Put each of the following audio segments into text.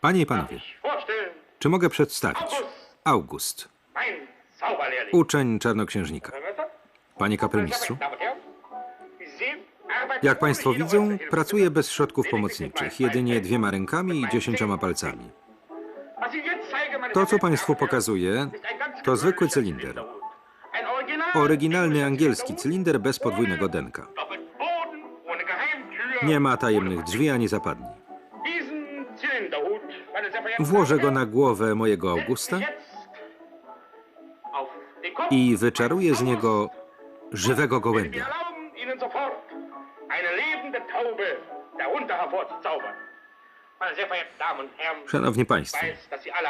Panie i panowie, czy mogę przedstawić? August, uczeń czarnoksiężnika. Panie kapelmistrzu, jak państwo widzą, pracuję bez środków pomocniczych, jedynie dwiema rękami i dziesięcioma palcami. To, co państwu pokazuję, to zwykły cylinder. Oryginalny angielski cylinder bez podwójnego denka. Nie ma tajemnych drzwi ani zapadni. Włożę go na głowę mojego Augusta i wyczaruję z niego żywego gołębia. Szanowni Państwo,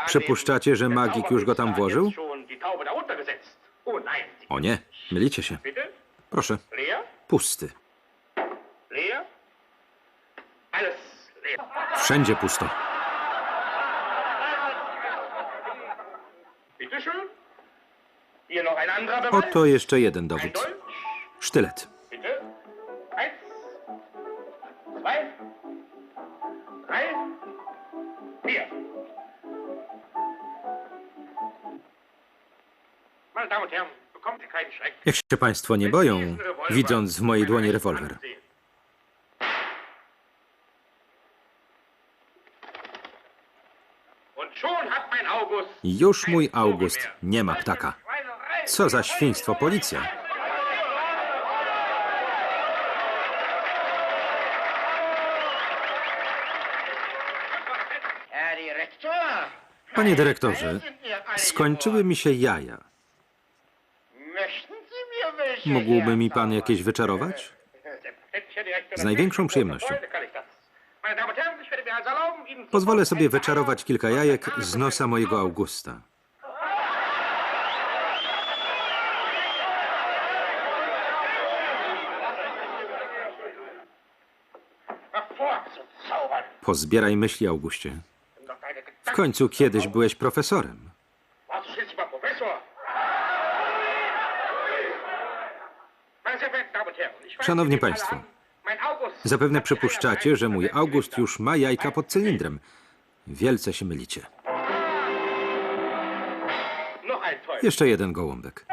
przypuszczacie, że magik już go tam włożył? O nie, mylicie się. Proszę, pusty. Wszędzie pusto. Oto jeszcze jeden dowód. Sztylet. Jak się Państwo nie boją, widząc w mojej dłoni rewolwer. Już mój August nie ma ptaka. Co za świństwo, policja. Panie dyrektorze, skończyły mi się jaja. Mógłby mi pan jakieś wyczarować? Z największą przyjemnością. Pozwolę sobie wyczarować kilka jajek z nosa mojego Augusta. Pozbieraj myśli, Augustie. W końcu kiedyś byłeś profesorem. Szanowni Państwo, Zapewne przypuszczacie, że mój August już ma jajka pod cylindrem. Wielce się mylicie. Jeszcze jeden gołąbek.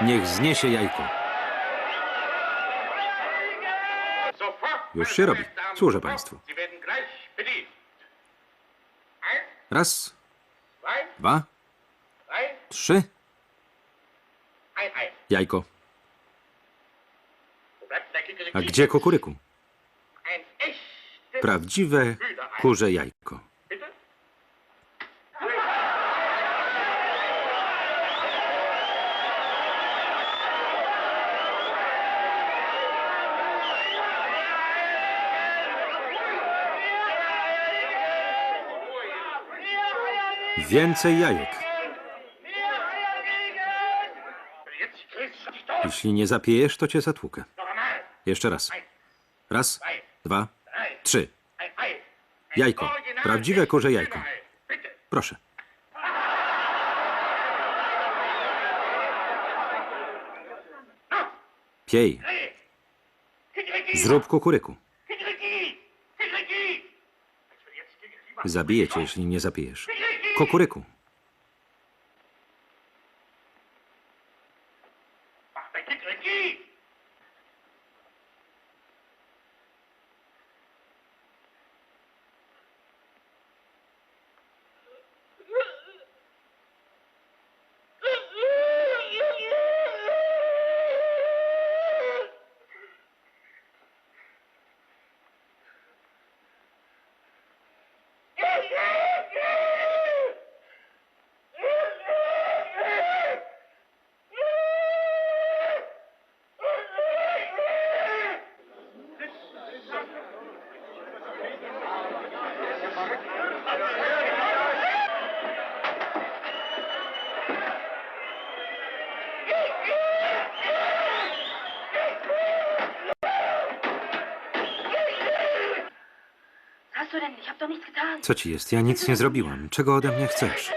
Niech zniesie jajko. Już się robi. Służę państwu. Raz, dwa, trzy. Jajko. A gdzie kukuryku? Prawdziwe kurze jajko. Więcej jajek. Jeśli nie zapiejesz, to cię zatłukę. Jeszcze raz. Raz, dwa, trzy. Jajko. Prawdziwe kurze jajko. Proszę. Piej. Zrób kukuryku. Zabiję cię, jeśli nie zapijesz. Kukuryku. Co ci jest? Ja nic nie zrobiłam. Czego ode mnie chcesz?